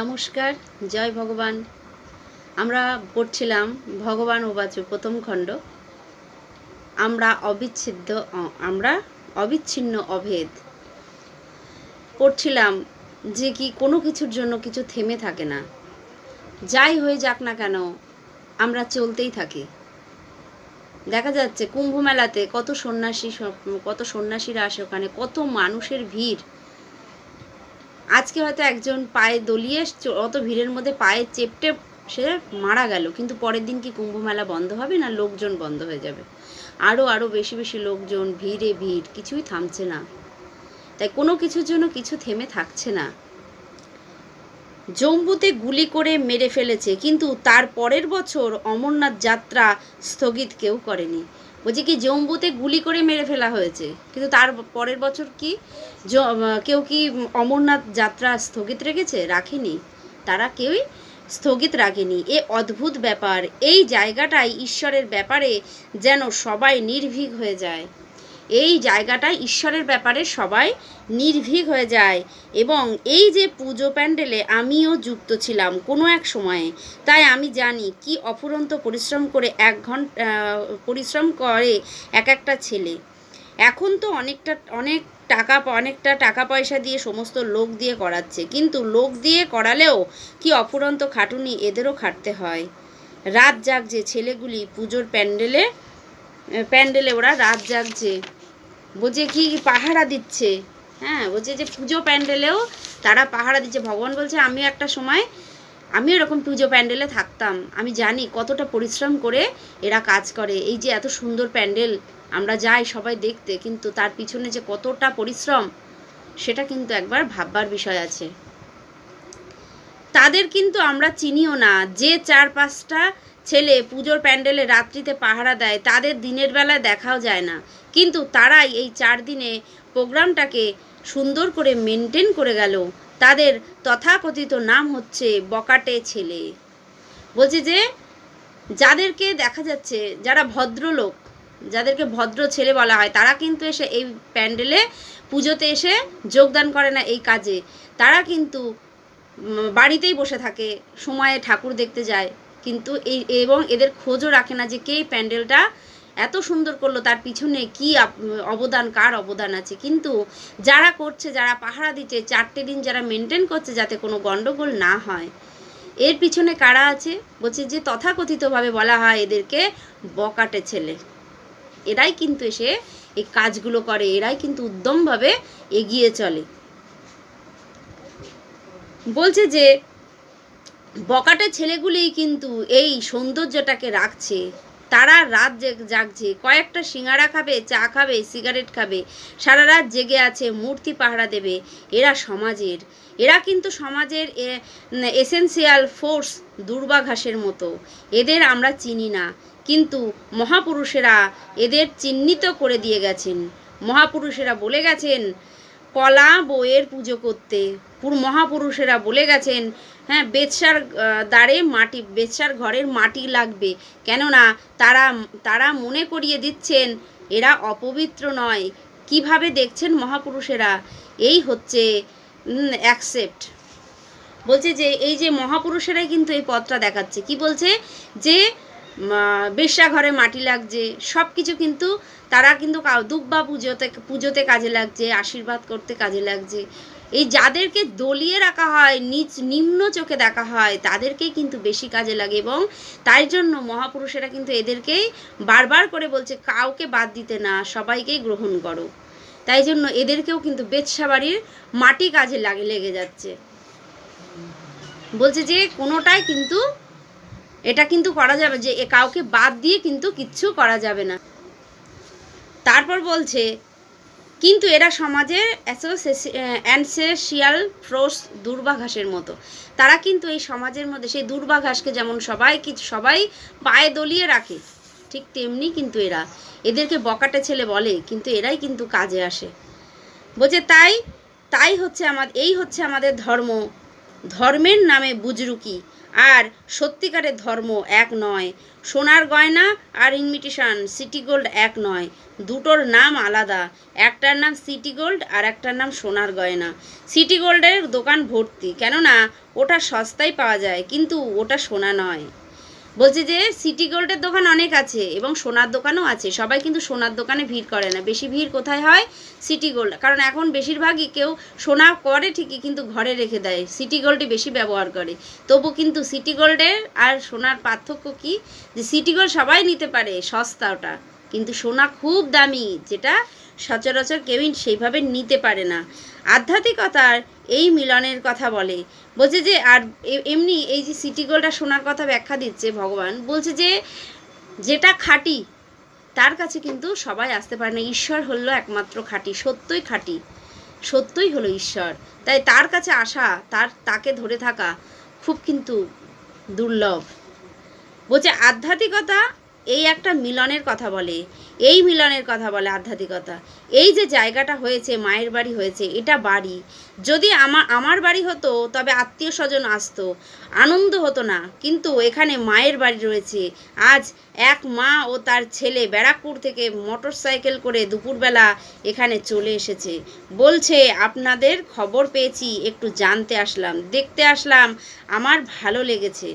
নমস্কার, জয় ভগবান। আমরা পড়ছিলাম ভগবান ওবাচ প্রথম খণ্ড। আমরা অবিচ্ছেদ্য, আমরা অবিচ্ছিন্ন অভেদ। পড়ছিলাম যে কি কোনো কিছুর জন্য কিছু থেমে থাকে না। যাই হয়ে যাক না কেন, আমরা চলতেই থাকি। দেখা যাচ্ছে কুম্ভ মেলাতে কত সন্ন্যাসী কত সন্ন্যাসীরা আসে ওখানে, কত মানুষের ভিড়। আজকে হয়তো একজন পায়ে দলিয়ে অত ভিড়ের মধ্যে পায়ে চেপটে সে মারা গেল। কিন্তু পরের দিন কি কুম্ভ মেলা বন্ধ হবে না লোকজন বন্ধ হয়ে যাবে? আরও আরও বেশি বেশি লোকজন, ভিড়ে ভিড়, কিছুই থামছে না। তাই কোনো কিছুর জন্য কিছু থেমে থাকছে না। জম্বুতে গুলি করে মেরে ফেলেছে, কিন্তু তার পরের বছর অমরনাথ যাত্রা স্থগিত কেউ করেনি। বলছি কি, জম্বুতে গুলি করে মেরে ফেলা হয়েছে। কিন্তু তার পরের বছর কি কেউ কি অমরনাথ যাত্রা স্থগিত রেখেছে? রাখেনি। তারা কেউই স্থগিত রাখেনি। এ অদ্ভুত ব্যাপার। এই জায়গাটাই ঈশ্বরের ব্যাপারে যেন সবাই নির্ভীক হয়ে যায়। এই জায়গাটায় ঈশ্বরের ব্যাপারে সবাই নির্ভীক হয়ে যায়। এবং এই যে পুজো প্যান্ডেলে আমিও যুক্ত ছিলাম কোনো এক সময়ে, তাই আমি জানি কি অফুরন্ত পরিশ্রম করে এক ঘণ্টা পরিশ্রম করে এক একটা ছেলে। এখন তো অনেকটা, অনেক টাকা অনেকটা টাকা পয়সা দিয়ে সমস্ত লোক দিয়ে করাচ্ছে। কিন্তু লোক দিয়ে করালেও কি অফুরন্ত খাটুনি এদেরও খাটতে হয়। রাত জাগছে ছেলেগুলি পুজোর প্যান্ডেলে প্যান্ডেলে ওরা রাত জাগছে। বলছে কি পাহারা দিচ্ছে হ্যাঁ বলছে যে পুজো প্যান্ডেলেও তারা পাহারা দিচ্ছে ভগবান বলছে আমিও একটা সময় আমি এরকম পুজো প্যান্ডেলে থাকতাম আমি জানি কতটা পরিশ্রম করে এরা কাজ করে এই যে এত সুন্দর প্যান্ডেল, আমরা যাই সবাই দেখতে, কিন্তু তার পিছনে যে কতটা পরিশ্রম, সেটা কিন্তু একবার ভাববার বিষয় আছে। তাদের কিন্তু আমরা চিনিও না। যে চার পাঁচটা ছেলে পুজোর প্যান্ডেলে রাত্রিতে পাহারা দেয়, তাদের দিনের বেলায় দেখাও যায় না। কিন্তু তারাই এই চার দিনে প্রোগ্রামটাকে সুন্দর করে মেনটেন করে গেল। তাদের তথাকথিত নাম হচ্ছে বকাটে ছেলে। বলছে যে, যাদেরকে দেখা যাচ্ছে, যারা ভদ্রলোক, যাদেরকে ভদ্র ছেলে বলা হয়, তারা কিন্তু এসে এই প্যান্ডেলে পুজোতে এসে যোগদান করে না এই কাজে। তারা কিন্তু বাড়িতেই বসে থাকে, সময়ে ঠাকুর দেখতে যায়। কিন্তু এই, এবং এদের খোঁজও রাখে না যে কে প্যান্ডেলটা এত সুন্দর করল, তার পিছনে কি অবদান, কার অবদান আছে। কিন্তু যারা করছে, যারা পাহারা দিচ্ছে, চারটে দিন যারা মেনটেন করছে যাতে কোনো গণ্ডগোল না হয়, এর পিছনে কারা আছে? বলছে যে তথাকথিতভাবে বলা হয় এদেরকে বকাটে ছেলে। এরাই কিন্তু এসে এই কাজগুলো করে, এরাই কিন্তু উদ্যমভাবে এগিয়ে চলে। বলছে যে বকাটে ছেলেগুলিই কিন্তু এই সৌন্দর্যটাকে রাখছে। তারা রাত জেগ- জাগছে। কয়েকটা সিঙ্গারা খাবে, চা খাবে, সিগারেট খাবে। সারা রাত জেগে আছে, মূর্তি পাহারা দেবে এরা সমাজের। এরা কিন্তু সমাজের এসেন্সিয়াল ফোর্স দুর্বাঘাসের মতো। এদের আমরা চিনি না। কিন্তু মহাপুরুষেরা এদের চিহ্নিত করে দিয়ে গেছেন। মহাপুরুষেরা বলে গেছেন, কলা বইয়ের পুজো করতে। মহাপুরুষেরা বলে গেছেন হ্যাঁ বেতসার দ্বারে মাটি, বেতসার ঘরের মাটি লাগবে। কেননা তারা তারা মনে করিয়ে দিচ্ছেন, এরা অপবিত্র নয়। কীভাবে দেখছেন মহাপুরুষেরা? এই হচ্ছে অ্যাকসেপ্ট বলছে যে, এই যে মহাপুরুষেরাই কিন্তু এই পথটা দেখাচ্ছে। কি বলছে? যে বেশ্যা ঘরে মাটি লাগছে সব কিছু কিন্তু তারা কিন্তু দুব্বা পুজোতে পুজোতে কাজে লাগছে, আশীর্বাদ করতে কাজে লাগছে। এই যাদেরকে দলিয়ে রাখা হয় নিচ নিম্ন চোখে দেখা হয়, তাদেরকেই কিন্তু বেশি কাজে লাগে এবং তাই জন্য মহাপুরুষেরা কিন্তু এদেরকেই বারবার করে বলছে, কাউকে বাদ দিতে না, সবাইকেই গ্রহণ করো। তাই জন্য এদেরকেও কিন্তু বেতসা বাড়ির মাটি কাজে লাগে, লেগে যাচ্ছে। বলছে যে, কোনোটাই কিন্তু, এটা কিন্তু করা যাবে যে কাউকে বাদ দিয়ে কিন্তু কিচ্ছু করা যাবে না। তারপর বলছে কিন্তু এরা সমাজের অ্যানসেশিয়াল ফ্রোস দুর্বাঘাসের মতো। তারা কিন্তু এই সমাজের মধ্যে সেই দুর্বাঘাসকে যেমন সবাই কি সবাই পায়ে দলিয়ে রাখে, ঠিক তেমনি কিন্তু এরা। এদেরকে বকাটে ছেলে বলে, কিন্তু এরাই কিন্তু কাজে আসে। বলছে, তাই তাই হচ্ছে আমাদের এই হচ্ছে আমাদের ধর্ম। ধর্মের নামে বুজরুকি। আর সত্যিকারের ধর্ম এক নয়। সোনার গয়না আর ইনভিটেশান সিটি গোল্ড এক নয়। দুটোর নাম আলাদা। একটার নাম সিটি গোল্ড আর একটার নাম সোনার গয়না। সিটি গোল্ডের দোকান ভর্তি। কেননা ওটা সস্তায় পাওয়া যায়, কিন্তু ওটা সোনা নয়। বলছে যে সিটি গোল্ডের দোকান অনেক আছে এবং সোনার দোকানও আছে। সবাই কিন্তু সোনার দোকানে ভিড় করে না। বেশি ভিড় কোথায় হয়? সিটি গোল্ড কারণ এখন বেশিরভাগই কেউ সোনা করে ঠিকই কিন্তু ঘরে রেখে দেয়। সিটি গোল্ডই বেশি ব্যবহার করে। তবু কিন্তু সিটি গোল্ডের আর সোনার পার্থক্য কি? যে সিটি গোল্ড সবাই নিতে পারে, সস্তা ওটা। কিন্তু সোনা খুব দামি, যেটা সচরাচর কেউই সেইভাবে নিতে পারে না। আধ্যাত্মিকতার এই মিলনের কথা বলে। বলছে যে, আর এমনি এই যে সিটি গোল্ড শোনার কথা ব্যাখ্যা দিচ্ছে ভগবান, বলছে যে, যেটা খাঁটি, তার কাছে কিন্তু সবাই আসতে পারে না। ঈশ্বর হলো একমাত্র খাঁটি, সত্যই খাঁটি, সত্যই হলো ঈশ্বর। তাই তার কাছে আসা, তার, তাকে ধরে থাকা খুব কিন্তু দুর্লভ। বলছে আধ্যাত্মিকতা এই একটা মিলনের কথা বলে, এই মিলনের কথা বলে আধ্যাত্মিকতা। এই যে জায়গাটা হয়েছে, মায়ের বাড়ি হয়েছে, এটা বাড়ি। যদি আমার আমার বাড়ি হতো, তবে আত্মীয় স্বজন আসতো, আনন্দ হতো না। কিন্তু এখানে মায়ের বাড়ি রয়েছে। আজ এক মা ও তার ছেলে ব্যারাকপুর থেকে মোটর সাইকেল করে দুপুরবেলা এখানে চলে এসেছে। বলছে, আপনাদের খবর পেয়েছি, একটু জানতে আসলাম, দেখতে আসলাম, আমার ভালো লেগেছে।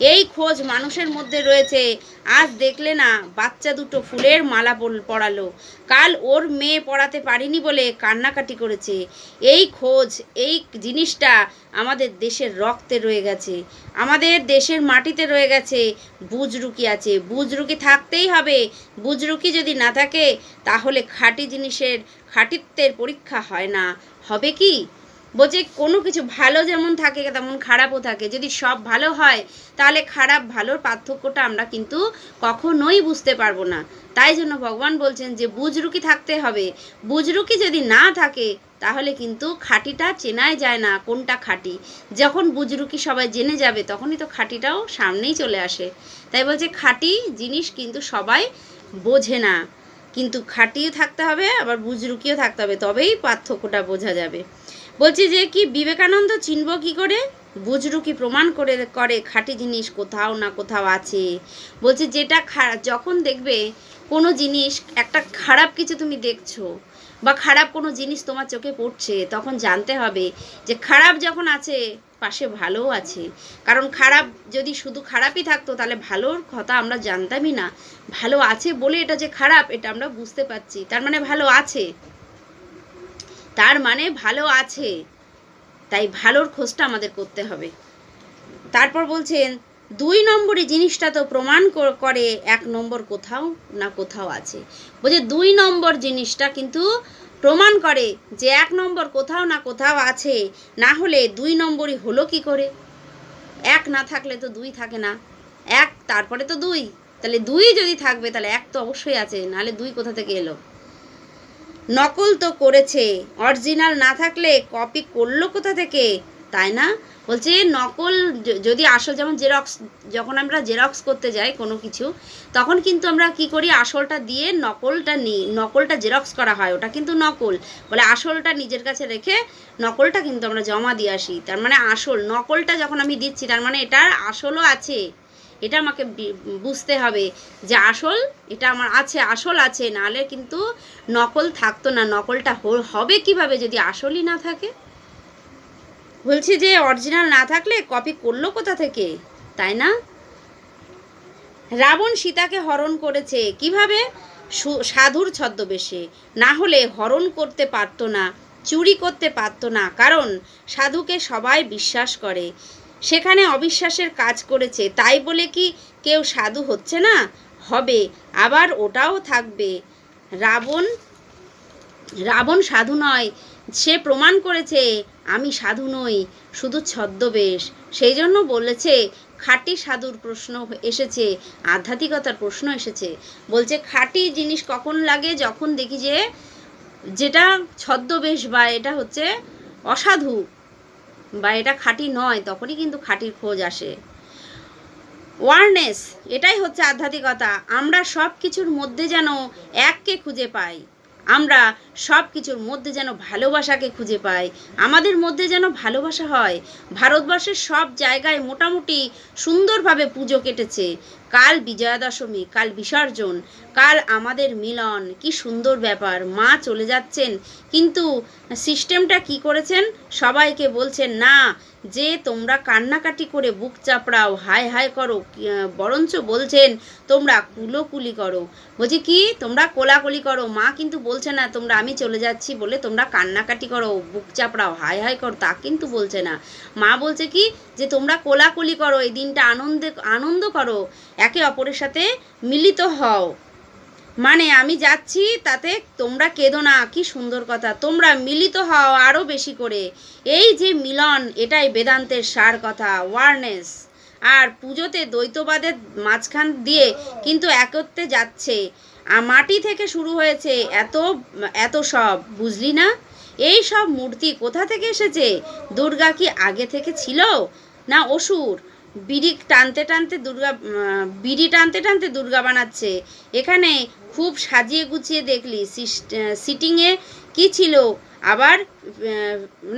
এই খোঁজ মানুষের মধ্যে রয়েছে। আজ দেখলে না, বাচ্চা দুটো ফুলের মালা পরালো কাল ওর মেয়ে পড়াতে পারিনি বলে কান্নাকাটি করেছে। এই খোঁজ, এই জিনিসটা আমাদের দেশের রক্তে রয়ে গেছে। আমাদের দেশের মাটিতে রয়ে গেছে। বুজরুকি আছে। বুজরুকি থাকতেই হবে। বুজরুকি যদি না থাকে, তাহলে খাঁটি জিনিসের, খাঁটিত্বের পরীক্ষা হয় না। হবে কি? বলছে কোনো কিছু ভালো যেমন থাকে, তেমন খারাপও থাকে। যদি সব ভালো হয়, তাহলে খারাপ ভালোর পার্থক্যটা আমরা কিন্তু কখনোই বুঝতে পারব না। তাই জন্য ভগবান বলছেন যে বুজরুকি থাকতে হবে। বুজরুকি যদি না থাকে, তাহলে কিন্তু খাঁটিটা চেনাই যায় না কোনটা খাঁটি। যখন বুজরুকি সবাই জেনে যাবে, তখনই তো খাঁটিটাও সামনেই চলে আসে। তাই বলছে খাঁটি জিনিস কিন্তু সবাই বোঝে না। কিন্তু খাঁটিও থাকতে হবে, আবার বুজরুকিও থাকতে হবে, তবেই পার্থক্যটা বোঝা যাবে। বলছি যে কি বিবেকানন্দ চিনব কি করে? বুজরুকি প্রমাণ করে করে খাঁটি জিনিস কোথাও না কোথাও আছে? বলছি যেটা যখন দেখবে কোনো জিনিস, একটা খারাপ কিছু তুমি দেখছ বা খারাপ কোনো জিনিস তোমার চোখে পড়ছে, তখন জানতে হবে যে খারাপ যখন আছে, পাশে ভালোও আছে। কারণ খারাপ যদি শুধু খারাপই থাকতো, তাহলে ভালোর কথা আমরা জানতামই না। ভালো আছে বলে এটা যে খারাপ, এটা আমরা বুঝতে পারছি। তার মানে ভালো আছে। তার মানে ভালো আছে। তাই ভালোর খোঁজটা আমাদের করতে হবে। তারপর বলছেন, দুই নম্বরই জিনিসটা তো প্রমাণ করে এক নম্বর কোথাও না কোথাও আছে। বলছে, দুই নম্বর জিনিসটা কিন্তু প্রমাণ করে যে এক নম্বর কোথাও না কোথাও আছে, না হলে দুই নম্বরই হলো কি করে? এক না থাকলে তো দুই থাকে না। এক, তারপরে তো দুই। তাহলে দুই যদি থাকবে, তাহলে এক তো অবশ্যই আছে, নাহলে দুই কোথা থেকে এলো? নকল তো করেছে। অরিজিনাল না থাকলে কপি করল কোথা থেকে? তাই না? বলছে, নকল যদি আসল যেমন জেরক্স যখন আমরা জেরক্স করতে যাই কোনো কিছু, তখন কিন্তু আমরা কি করি? আসলটা দিয়ে নকলটা নিই নকলটা জেরক্স করা হয়। ওটা কিন্তু নকল। বলে আসলটা নিজের কাছে রেখে নকলটা কিন্তু আমরা জমা দিয়ে আসি। তার মানে আসল, নকলটা যখন আমি দিচ্ছি, তার মানে এটার আসলও আছে। এটা আমাকে বুঝতে হবে যে আসল, এটা আমার আছে, আসল আছে নাহলে কিন্তু নকল থাকতো না, নকলটা হবে কীভাবে যদি আসলই না থাকে? বলছি যে অরিজিনাল না থাকলে কপি করল কোথা থেকে? তাই না? রাবণ সীতাকে হরণ করেছে। কীভাবে? সাধুর ছদ্মবেশে। না হলে হরণ করতে পারতো না, চুরি করতে পারতো না। কারণ সাধুকে সবাই বিশ্বাস করে। সেখানে অবিশ্বাসের কাজ করেছে। তাই বলে কি কেউ সাধু হচ্ছে না? হবে, আবার ওটাও থাকবে। রাবণ রাবণ সাধু নয়, সে প্রমাণ করেছে, আমি সাধু নই, শুধু ছদ্মবেশ। সেই জন্য বলেছে, খাঁটি সাধুর প্রশ্ন এসেছে, আধ্যাত্মিকতার প্রশ্ন এসেছে। বলছে, খাঁটি জিনিস কখন লাগে যখন দেখি যে, যেটা ছদ্মবেশ বা এটা হচ্ছে অসাধু? বা এটা খাঁটি নয়, তখনই কিন্তু খাঁটির খোঁজ আসে। ওয়ারনেস এটাই হচ্ছে আধ্যাত্মিকতা। আমরা সব কিছুর মধ্যে যেন এককে খুঁজে পাই। আমরা সব কিছুর মধ্যে যেন ভালোবাসাকে খুঁজে পাই। আমাদের মধ্যে যেন ভালোবাসা হয়। ভারতবর্ষের সব জায়গায় মোটামুটি সুন্দরভাবে পুজো কেটেছে। কাল বিজয়া দশমী কাল বিসর্জন। কাল আমাদের মিলন? কি সুন্দর ব্যাপার। মা চলে যাচ্ছেন, কিন্তু সিস্টেমটা কি করেছেন? সবাইকে বলছেন, না, যে তোমরা কান্নাকাটি করে বুক চাপড়াও, হায় হায় করো বরঞ্চ বলছেন, তোমরা কুলোকুলি করো। বলছি, কি? তোমরা কোলাকুলি করো? মা কিন্তু বলছে না, তোমরা আমি চলে যাচ্ছি বলে তোমরা কান্নাকাটি করো, বুক চাপড়াও, হায় হায় করো, তা কিন্তু বলছে না। মা বলছে, কি? যে তোমরা কোলাকুলি করো, এই দিনটা আনন্দে, আনন্দ করো, একে অপরের সাথে মিলিত হও। মানে আমি যাচ্ছি, তাতে তোমরা কেঁদো না, কি সুন্দর কথা। তোমরা মিলিত হও আরও বেশি করে। এই যে মিলন, এটাই বেদান্তের সার কথা ওয়ারনেস আর পুজোতে দ্বৈতবাদের মাঝখান দিয়ে কিন্তু একত্রে যাচ্ছে। মাটি থেকে শুরু হয়েছে এত এত সব, বুঝলি না? এই সব মূর্তি কোথা থেকে এসেছে? দুর্গা কি আগে থেকে ছিল? না অসুর? বিড়ি টানতে টানতে দুর্গা বিড়ি টানতে টানতে দুর্গা বানাচ্ছে। এখানে খুব সাজিয়ে গুছিয়ে দেখলি সিটিংয়ে কি ছিল? আবার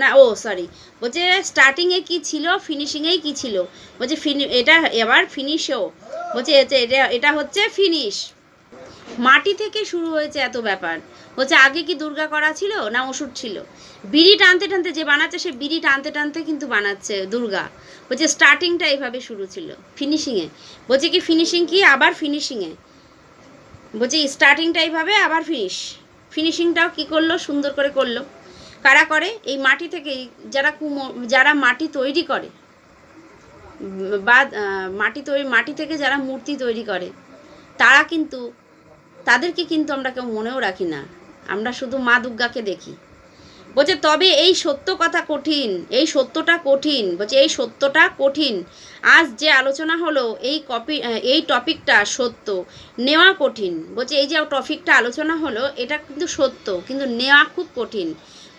না, ও সরি বলছে স্টার্টিংয়ে কি ছিল? ফিনিশিংয়েই কি ছিল? বলছে, ফিনি, এটা এবার ফিনিশও বলছে, এটা এটা হচ্ছে ফিনিশ মাটি থেকে শুরু হয়েছে এত ব্যাপার। বলছে, আগে কি দুর্গা করা ছিল না ওষুধ ছিল? বিড়ি টানতে টানতে যে বানাচ্ছে, সে বিড়ি টানতে টানতে কিন্তু বানাচ্ছে দুর্গা। বলছে, স্টার্টিংটা এইভাবে শুরু ছিল ফিনিশিংয়ে বলছে, কি ফিনিশিং কি? আবার ফিনিশিংয়ে বলছে, স্টার্টিংটা এইভাবে আবার ফিনিশ ফিনিশিংটাও কি করল? সুন্দর করে করল। কারা করে? এই মাটি থেকেই যারা কুমো, যারা মাটি তৈরি করে, বা মাটি তৈরি মাটি থেকে যারা মূর্তি তৈরি করে, তারা কিন্তু, তাদেরকে কিন্তু আমরা কেউ মনেও রাখি না। আমরা শুধু মা দুর্গাকে দেখি। বলছে, তবে এই সত্য কথা কঠিন, এই সত্যটা কঠিন। বলছে, এই সত্যটা কঠিন। আজ যে আলোচনা হলো, এই কপি এই টপিকটা সত্য, নেওয়া কঠিন। বলছে, এই যে টপিকটা আলোচনা হলো, এটা কিন্তু সত্য, কিন্তু নেওয়া খুব কঠিন।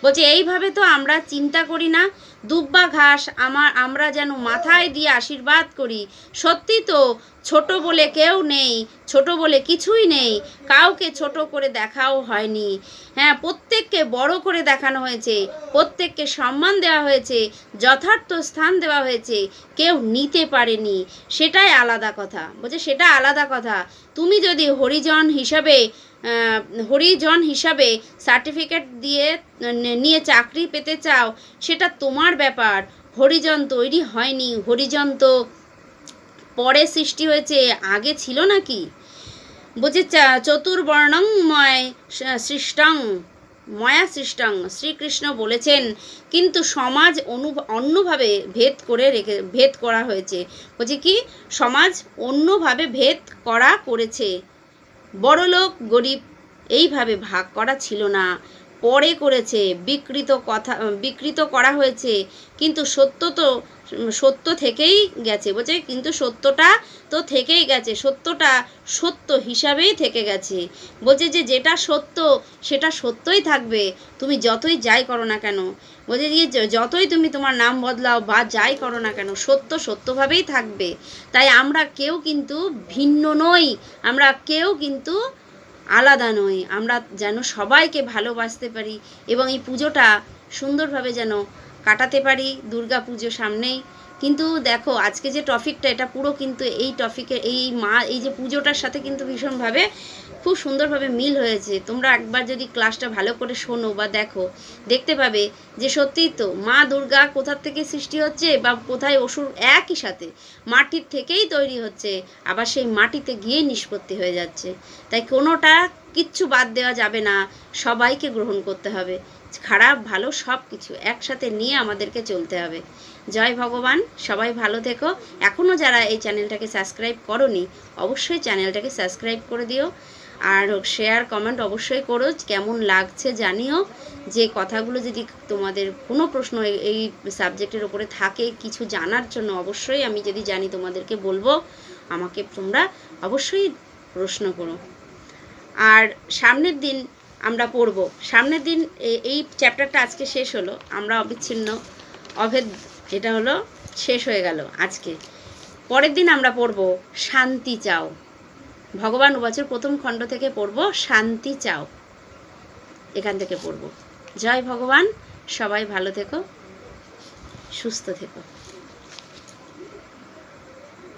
বলছে, এইভাবে তো আমরা চিন্তা করি না দুব্বা ঘাস আমার, আমরা যেন মাথায় দিয়ে আশীর্বাদ করি। সত্যি তো, ছোট বলে কেউ নেই, ছোট বলে কিছুই নেই, কাউকে ছোট করে দেখাও হয়নি। হ্যাঁ প্রত্যেককে বড় করে দেখানো হয়েছে, প্রত্যেককে সম্মান দেওয়া হয়েছে, যথার্থ স্থান দেওয়া হয়েছে, কেউ নিতে পারেনি। সেটাই আলাদা কথা। বলছে, সেটা আলাদা কথা। তুমি যদি হরিজন হিসাবে হরিজন হিসাবে সার্টিফিকেট দিয়ে নিয়ে চাকরি পেতে চাও, সেটা তোমার ব্যাপার। হরিজন তৈরি হয়নি। হরিজন তো পরে সৃষ্টি হয়েছে, আগে ছিল নাকি? বলছে চতুর্বর্ণময় সৃষ্টং, ময়া সৃষ্টং, শ্রীকৃষ্ণ বলেছেন, কিন্তু সমাজ অনু, অন্যভাবে ভেদ করে রেখে, ভেদ করা হয়েছে। বলছে কি? সমাজ অন্যভাবে ভেদ করা করেছে। বড়লোক গরিব এইভাবে ভাগ করা ছিল না। পরে করেছে, বিকৃত কথা, বিকৃত করা হয়েছে। কিন্তু সত্য তো, সত্য থেকেই গেছে, বলছে। কিন্তু সত্যটা তো থেকেই গেছে, সত্যটা সত্য হিসাবেই থেকে গেছে। বলছে যে যেটা সত্য, সেটা সত্যই থাকবে। তুমি যতই যাই করো না কেন বলছে যে যতই তুমি তোমার নাম বদলাও বা যাই করো না কেন, সত্য সত্যভাবেই থাকবে। তাই আমরা কেউ কিন্তু ভিন্ন নই, আমরা কেউ কিন্তু আলাদা নই। আমরা যেন সবাইকে ভালোবাসতে পারি এবং এই পুজোটা সুন্দরভাবে যেন কাটাতে পারি দুর্গা পুজো সামনেই। কিন্তু দেখো, আজকে যে টপিকটা, এটা পুরো কিন্তু এই টপিকে, এই মা, এই যে পুজোটার সাথে কিন্তু ভীষণভাবে খুব সুন্দরভাবে মিল হয়েছে। তোমরা একবার যদি ক্লাসটা ভালো করে শোনো বা দেখো, দেখতে পাবে যে সত্যিই তো মা দুর্গা কোথার থেকে সৃষ্টি হচ্ছে বা কোথায় অসুর একই সাথে মাটির থেকেই তৈরি হচ্ছে, আবার সেই মাটিতে গিয়ে নিষ্পত্তি হয়ে যাচ্ছে। তাই কোনোটা কিচ্ছু বাদ দেওয়া যাবে না, সবাইকে গ্রহণ করতে হবে। খারাপ, ভালো সব কিছু একসাথে নিয়ে আমাদেরকে চলতে হবে। জয় ভগবান, সবাই ভালো থেকো। এখনও যারা এই চ্যানেলটাকে সাবস্ক্রাইব করনি, অবশ্যই চ্যানেলটাকে সাবস্ক্রাইব করে দিও। আর শেয়ার কমেন্ট অবশ্যই করো, কেমন লাগছে জানিও। যে কথাগুলো যদি তোমাদের কোনো প্রশ্ন এই- সাবজেক্টের ওপরে থাকে, কিছু জানার জন্য অবশ্যই আমি যদি জানি তোমাদেরকে বলব, আমাকে তোমরা অবশ্যই প্রশ্ন করো। আর সামনের দিন আমরা পড়ব। সামনের দিন এই চ্যাপ্টারটা আজকে শেষ হলো। আমরা অবিচ্ছিন্ন, অভেদ এটা হলো শেষ হয়ে গেল আজকে। পরের দিন আমরা পড়ব শান্তি চাও। ভগবান বছর প্রথম খণ্ড থেকে পড়ব শান্তি চাও। এখান থেকে পড়ব। জয় ভগবান, সবাই ভালো থেকো, সুস্থ থেকো।